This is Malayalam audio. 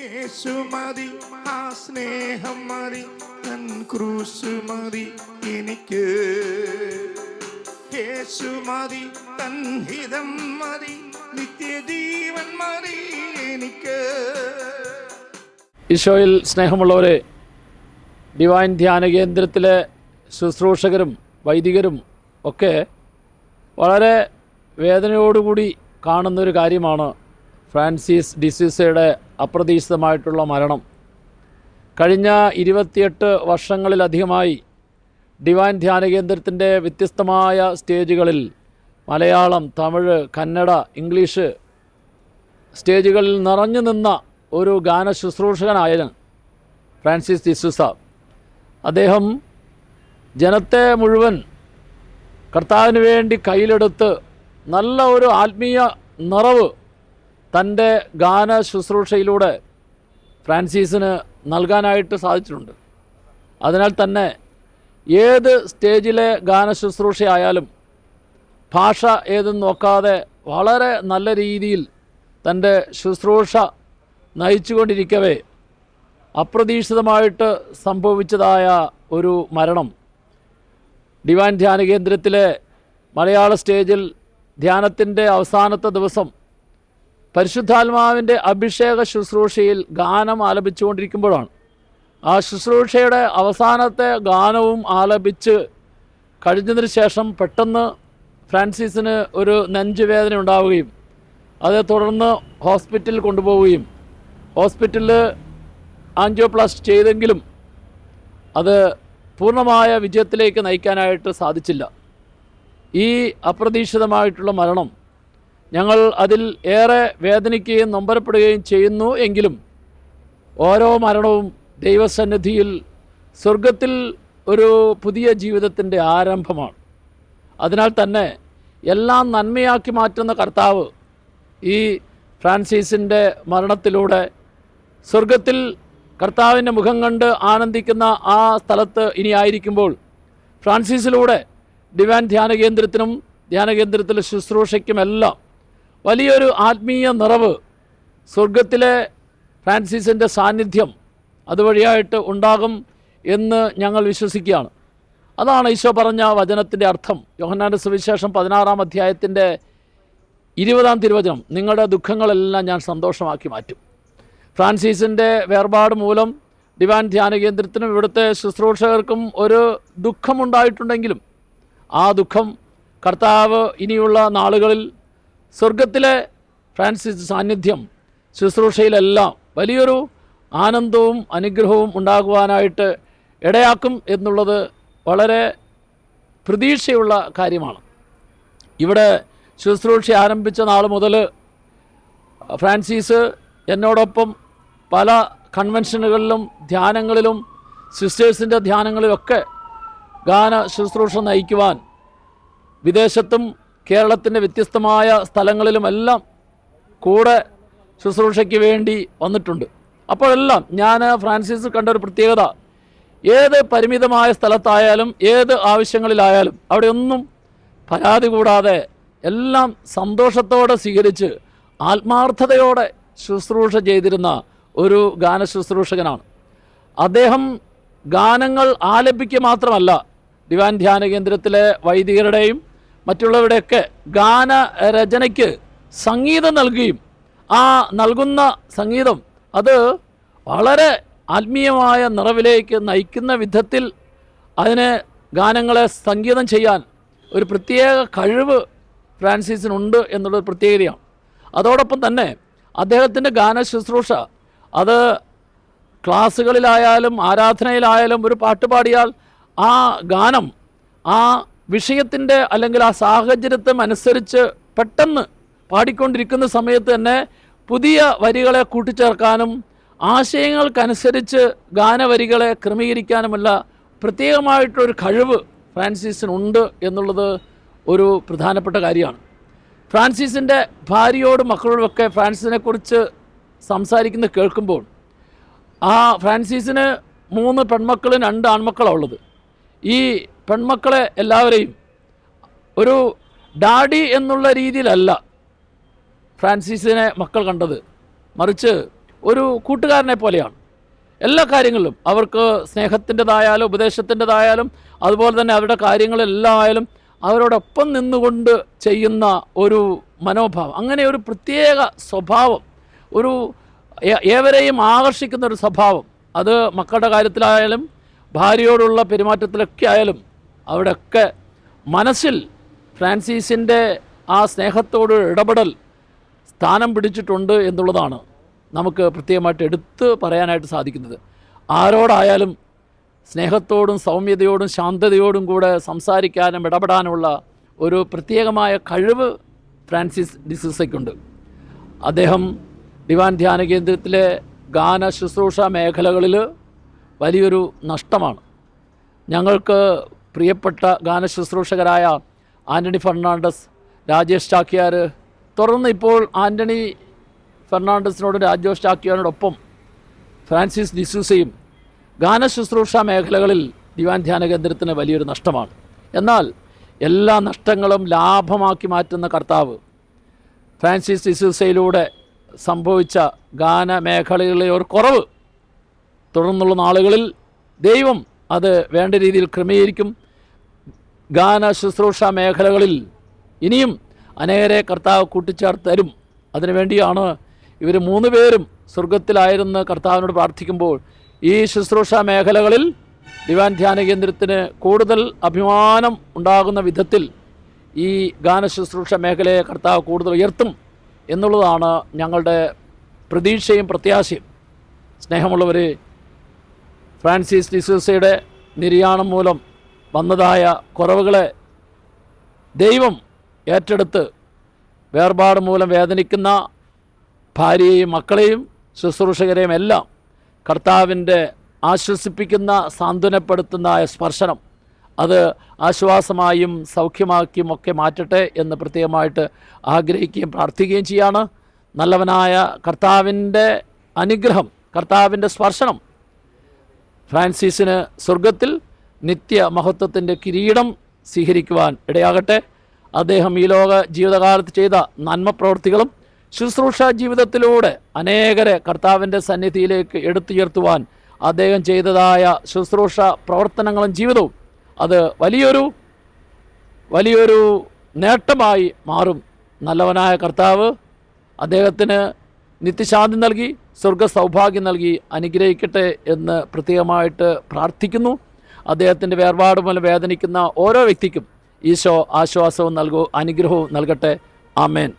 യേശു മതി ആ സ്നേഹം മതി തൻ ക്രൂസ് മതി എനിക്ക്. യേശു മതി തൻ ഹിതം മതി നിത്യജീവൻ മതി എനിക്ക്. ഈശോയിൽ സ്നേഹമുള്ളവരെ ഡിവൈൻ ധ്യാന കേന്ദ്രത്തിലെ ശുശ്രൂഷകരും വൈദികരും ഒക്കെ വളരെ വേദനയോടുകൂടി കാണുന്നൊരു കാര്യമാണ് ഫ്രാൻസിസ് ഡിസിസയുടെ അപ്രതീക്ഷിതമായിട്ടുള്ള മരണം. കഴിഞ്ഞ ഇരുപത്തിയെട്ട് വർഷങ്ങളിലധികമായി ഡിവൈൻ ധ്യാന കേന്ദ്രത്തിന്റെ വ്യത്യസ്തമായ സ്റ്റേജുകളിൽ മലയാളം തമിഴ് കന്നഡ ഇംഗ്ലീഷ് സ്റ്റേജുകളിൽ നിറഞ്ഞു നിന്ന ഒരു ഗാന ശുശ്രൂഷകനായ ഫ്രാൻസിസ് ഡിസുസ. അദ്ദേഹം ജനത്തെ മുഴുവൻ കർത്താവിന് വേണ്ടി കയ്യിലെടുത്ത് നല്ല ഒരു ആത്മീയ നിറവ് തന്റെ ഗാന ശുശ്രൂഷയിലൂടെ ഫ്രാൻസിസിന് നൽകാനായിട്ട് സാധിച്ചിട്ടുണ്ട്. അതിനാൽ തന്നെ ഏത് സ്റ്റേജിലെ ഗാന ശുശ്രൂഷയായാലും ഭാഷ ഏതെന്ന് നോക്കാതെ വളരെ നല്ല രീതിയിൽ തന്റെ ശുശ്രൂഷ നയിച്ചുകൊണ്ടിരിക്കവേ അപ്രതീക്ഷിതമായിട്ട് സംഭവിച്ചതായ ഒരു മരണം. ഡിവൈൻ ധ്യാന കേന്ദ്രത്തിലെ മലയാള സ്റ്റേജിൽ ധ്യാനത്തിന്റെ അവസാനത്തെ ദിവസം പരിശുദ്ധാത്മാവിന്റെ അഭിഷേക ശുശ്രൂഷയിൽ ഗാനം ആലപിച്ചുകൊണ്ടിരിക്കുമ്പോഴാണ്. ആ ശുശ്രൂഷയുടെ അവസാനത്തെ ഗാനവും ആലപിച്ച് കഴിഞ്ഞതിന് ശേഷം പെട്ടെന്ന് ഫ്രാൻസിസിന് ഒരു നെഞ്ചുവേദന ഉണ്ടാവുകയും അതേ തുടർന്ന് ഹോസ്പിറ്റലിൽ കൊണ്ടുപോവുകയും ഹോസ്പിറ്റലിൽ ആൻജിയോപ്ലാസ്റ്റ് ചെയ്തെങ്കിലും അത് പൂർണമായ വിജയത്തിലേക്ക് നയിക്കാനായിട്ട് സാധിച്ചില്ല. ഈ അപ്രതീക്ഷിതമായിട്ടുള്ള മരണം ഞങ്ങൾ അതിൽ ഏറെ വേദനിക്കുകയും നൊമ്പരപ്പെടുകയും ചെയ്യുന്നു എങ്കിലും ഓരോ മരണവും ദൈവസന്നിധിയിൽ സ്വർഗത്തിൽ ഒരു പുതിയ ജീവിതത്തിന്റെ ആരംഭമാണ്. അതിനാൽ തന്നെ എല്ലാം നന്മയാക്കി മാറ്റുന്ന കർത്താവ് ഈ ഫ്രാൻസിസിന്റെ മരണത്തിലൂടെ സ്വർഗത്തിൽ കർത്താവിന്റെ മുഖം കണ്ട് ആനന്ദിക്കുന്ന ആ സ്ഥലത്ത് ഇനി ആയിരിക്കുമ്പോൾ ഫ്രാൻസിസിലൂടെ ഡിവാൻ ധ്യാന കേന്ദ്രത്തിനും ധ്യാന കേന്ദ്രത്തിലെ ശുശ്രൂഷയ്ക്കുമെല്ലാം വലിയൊരു ആത്മീയ നിറവ് സ്വർഗത്തിലെ ഫ്രാൻസിസിന്റെ സാന്നിധ്യം അതുവഴിയായിട്ട് ഉണ്ടാകും എന്ന് ഞങ്ങൾ വിശ്വസിക്കുകയാണ്. അതാണ് ഈശോ പറഞ്ഞ വചനത്തിന്റെ അർത്ഥം. യോഹന്നാന്റെ സുവിശേഷം പതിനാറാം അധ്യായത്തിന്റെ ഇരുപതാം തിരുവചനം. നിങ്ങളുടെ ദുഃഖങ്ങളെല്ലാം ഞാൻ സന്തോഷമാക്കി മാറ്റും. ഫ്രാൻസിസിന്റെ വേർപാട് മൂലം ഡിവാൻ ധ്യാന കേന്ദ്രത്തിനും ഇവിടുത്തെ ശുശ്രൂഷകർക്കും ഒരു ദുഃഖമുണ്ടായിട്ടുണ്ടെങ്കിലും ആ ദുഃഖം കർത്താവ് ഇനിയുള്ള നാളുകളിൽ സ്വർഗത്തിലെ ഫ്രാൻസിസ് സാന്നിധ്യം ശുശ്രൂഷയിലെല്ലാം വലിയൊരു ആനന്ദവും അനുഗ്രഹവും ഉണ്ടാകുവാനായിട്ട് ഇടയാക്കും എന്നുള്ളത് വളരെ പ്രതീക്ഷയുള്ള കാര്യമാണ്. ഇവിടെ ശുശ്രൂഷ ആരംഭിച്ച നാൾ മുതൽ ഫ്രാൻസിസ് എന്നോടൊപ്പം പല കൺവെൻഷനുകളിലും ധ്യാനങ്ങളിലും സിസ്റ്റേഴ്സിന്റെ ധ്യാനങ്ങളിലൊക്കെ ഗാന ശുശ്രൂഷ നയിക്കുവാൻ വിദേശത്തും കേരളത്തിന്റെ വ്യത്യസ്തമായ സ്ഥലങ്ങളിലുമെല്ലാം കൂടെ ശുശ്രൂഷയ്ക്ക് വേണ്ടി വന്നിട്ടുണ്ട്. അപ്പോഴെല്ലാം ഞാൻ ഫ്രാൻസിസ് കണ്ട ഒരു പ്രത്യേകത. ഏത് പരിമിതമായ സ്ഥലത്തായാലും ഏത് ആവശ്യങ്ങളിലായാലും അവിടെയൊന്നും പരാതി കൂടാതെ എല്ലാം സന്തോഷത്തോടെ സ്വീകരിച്ച് ആത്മാർത്ഥതയോടെ ശുശ്രൂഷ ചെയ്തിരുന്ന ഒരു ഗാന ശുശ്രൂഷകനാണ് അദ്ദേഹം ഗാനങ്ങൾ ആലപിക്കുക മാത്രമല്ല ദിവാൻ ധ്യാന കേന്ദ്രത്തിലെ വൈദികരുടെയും മറ്റുള്ളവരുടെയൊക്കെ ഗാന രചനയ്ക്ക് സംഗീതം നൽകുകയും ആ നൽകുന്ന സംഗീതം അത് വളരെ ആത്മീയമായ നിറവിലേക്ക് നയിക്കുന്ന വിധത്തിൽ അതിനെ ഗാനങ്ങളെ സംഗീതം ചെയ്യാൻ ഒരു പ്രത്യേക കഴിവ് ഫ്രാൻസിസിനുണ്ട് എന്നുള്ളൊരു പ്രത്യേകതയാണ്. അതോടൊപ്പം തന്നെ അദ്ദേഹത്തിന്റെ ഗാന ശുശ്രൂഷ അത് ക്ലാസ്സുകളിലായാലും ആരാധനയിലായാലും ഒരു പാട്ട് പാടിയാൽ ആ ഗാനം ആ വിഷയത്തിന്റെ അല്ലെങ്കിൽ ആ സാഹചര്യത്തെ അനുസരിച്ച് പെട്ടെന്ന് പാടിക്കൊണ്ടിരിക്കുന്ന സമയത്ത് തന്നെ പുതിയ വരികളെ കൂട്ടിച്ചേർക്കാനും ആശയങ്ങൾക്കനുസരിച്ച് ഗാനവരികളെ ക്രമീകരിക്കാനുമുള്ള പ്രത്യേകമായിട്ടൊരു കഴിവ് ഫ്രാൻസിസിനുണ്ട് എന്നുള്ളത് ഒരു പ്രധാനപ്പെട്ട കാര്യമാണ്. ഫ്രാൻസിസിന്റെ ഭാര്യയോടും മക്കളോടുമൊക്കെ ഫ്രാൻസിസിനെക്കുറിച്ച് സംസാരിക്കുന്നത് കേൾക്കുമ്പോൾ ആ ഫ്രാൻസിസിന് മൂന്ന് പെൺമക്കളും രണ്ട് ആൺമക്കളാണ് ഉള്ളത്. ഈ പെൺമക്കളെ എല്ലാവരെയും ഒരു ഡാഡി എന്നുള്ള രീതിയിലല്ല ഫ്രാൻസിസിനെ മക്കൾ കണ്ടത്. മറിച്ച് ഒരു കൂട്ടുകാരനെ പോലെയാണ്. എല്ലാ കാര്യങ്ങളിലും അവർക്ക് സ്നേഹത്തിന്റെതായാലും ഉപദേശത്തിന്റെതായാലും അതുപോലെ തന്നെ അവരുടെ കാര്യങ്ങളെല്ലാം ആയാലും അവരോടൊപ്പം നിന്നുകൊണ്ട് ചെയ്യുന്ന ഒരു മനോഭാവം അങ്ങനെ ഒരു പ്രത്യേക സ്വഭാവം ഒരു ഏവരെയും ആകർഷിക്കുന്ന ഒരു സ്വഭാവം അത് മക്കളുടെ കാര്യത്തിലായാലും ഭാര്യയോടുള്ള പെരുമാറ്റത്തിലൊക്കെ ആയാലും അവിടെയൊക്കെ മനസ്സിൽ ഫ്രാൻസിസിന്റെ ആ സ്നേഹത്തോട് ഇടപെടൽ സ്ഥാനം പിടിച്ചിട്ടുണ്ട് എന്നുള്ളതാണ് നമുക്ക് പ്രത്യേകമായിട്ട് എടുത്ത് പറയാനായിട്ട് സാധിക്കുന്നത്. ആരോടായാലും സ്നേഹത്തോടും സൗമ്യതയോടും ശാന്തതയോടും കൂടെ സംസാരിക്കാനും ഇടപെടാനുമുള്ള ഒരു പ്രത്യേകമായ കഴിവ് ഫ്രാൻസിസ് ഡിസിസയ്ക്കുണ്ട് അദ്ദേഹം ദിവാൻ ധ്യാന കേന്ദ്രത്തിലെ ഗാന ശുശ്രൂഷ മേഖലകളിൽ വലിയൊരു നഷ്ടമാണ്. ഞങ്ങൾക്ക് പ്രിയപ്പെട്ട ഗാന ശുശ്രൂഷകരായ ആന്റണി ഫെർണാണ്ടസ് രാജേഷ് ചാക്യാർ തുടർന്ന് ഇപ്പോൾ ആന്റണി ഫെർണാണ്ടസിനോടും രാജേഷ് ചാക്യാറിനോടൊപ്പം ഫ്രാൻസിസ് ഡിസൂസയും ഗാന ശുശ്രൂഷ മേഖലകളിൽ ദിവാൻ ധ്യാന കേന്ദ്രത്തിന് വലിയൊരു നഷ്ടമാണ്. എന്നാൽ എല്ലാ നഷ്ടങ്ങളും ലാഭമാക്കി മാറ്റുന്ന കർത്താവ് ഫ്രാൻസിസ് ഡിസൂസയിലൂടെ സംഭവിച്ച ഗാന മേഖലകളിലെ ഒരു കുറവ് തുടർന്നുള്ള നാളുകളിൽ ദൈവം അത് വേണ്ട രീതിയിൽ ക്രമീകരിക്കും. ഗാന ശുശ്രൂഷ മേഖലകളിൽ ഇനിയും അനേകരെ കർത്താവ് കൂട്ടിച്ചേർത്ത് തരും അതിനുവേണ്ടിയാണ് ഇവർ മൂന്ന് പേരും സ്വർഗത്തിലായിരുന്ന് കർത്താവിനോട് പ്രാർത്ഥിക്കുമ്പോൾ ഈ ശുശ്രൂഷ മേഖലകളിൽ ദിവാൻ ധ്യാന കേന്ദ്രത്തിന് കൂടുതൽ അഭിമാനം ഉണ്ടാകുന്ന വിധത്തിൽ ഈ ഗാന ശുശ്രൂഷ മേഖലയെ കർത്താവ് കൂടുതൽ ഉയർത്തും എന്നുള്ളതാണ് ഞങ്ങളുടെ പ്രതീക്ഷയും പ്രത്യാശയും. സ്നേഹമുള്ളവരെ ഫ്രാൻസിസ് ഡിസൂസയുടെ നിര്യാണം മൂലം വന്നതായ കുറവുകളെ ദൈവം ഏറ്റെടുത്ത് വേർപാട് മൂലം വേദനിക്കുന്ന ഭാര്യയെയും മക്കളെയും ശുശ്രൂഷകരെയും എല്ലാം കർത്താവിന്റെ ആശ്വസിപ്പിക്കുന്ന സാന്ത്വനപ്പെടുത്തുന്ന സ്പർശനം അത് ആശ്വാസമായും സൗഖ്യമാക്കിയും ഒക്കെ മാറ്റട്ടെ എന്ന് പ്രത്യേകമായിട്ട് ആഗ്രഹിക്കുകയും പ്രാർത്ഥിക്കുകയും ചെയ്യാണ്. നല്ലവനായ കർത്താവിന്റെ അനുഗ്രഹം കർത്താവിന്റെ സ്പർശനം ഫ്രാൻസിസിന് സ്വർഗത്തിൽ നിത്യ മഹത്വത്തിന്റെ കിരീടം സ്വീകരിക്കുവാൻ ഇടയാകട്ടെ. അദ്ദേഹം ഈ ലോക ജീവിതകാലത്ത് ചെയ്ത നന്മ പ്രവൃത്തികളും ശുശ്രൂഷ ജീവിതത്തിലൂടെ അനേകരെ കർത്താവിന്റെ സന്നിധിയിലേക്ക് എടുത്തുയർത്തുവാൻ അദ്ദേഹം ചെയ്തതായ ശുശ്രൂഷ പ്രവർത്തനങ്ങളും ജീവിതവും അത് വലിയൊരു വലിയൊരു നേട്ടമായി മാറും. നല്ലവനായ കർത്താവ് അദ്ദേഹത്തിന് നിത്യശാന്തി നൽകി. സ്വർഗ സൗഭാഗ്യം നൽകി അനുഗ്രഹിക്കട്ടെ എന്ന് പ്രത്യേകമായിട്ട് പ്രാർത്ഥിക്കുന്നു. അദ്ദേഹത്തിന്റെ വേർപാട് മൂലം വേദനിക്കുന്ന ഓരോ വ്യക്തിക്കും ഈശോ ആശ്വാസവും നൽകൂ അനുഗ്രഹവും നൽകട്ടെ. ആമേൻ.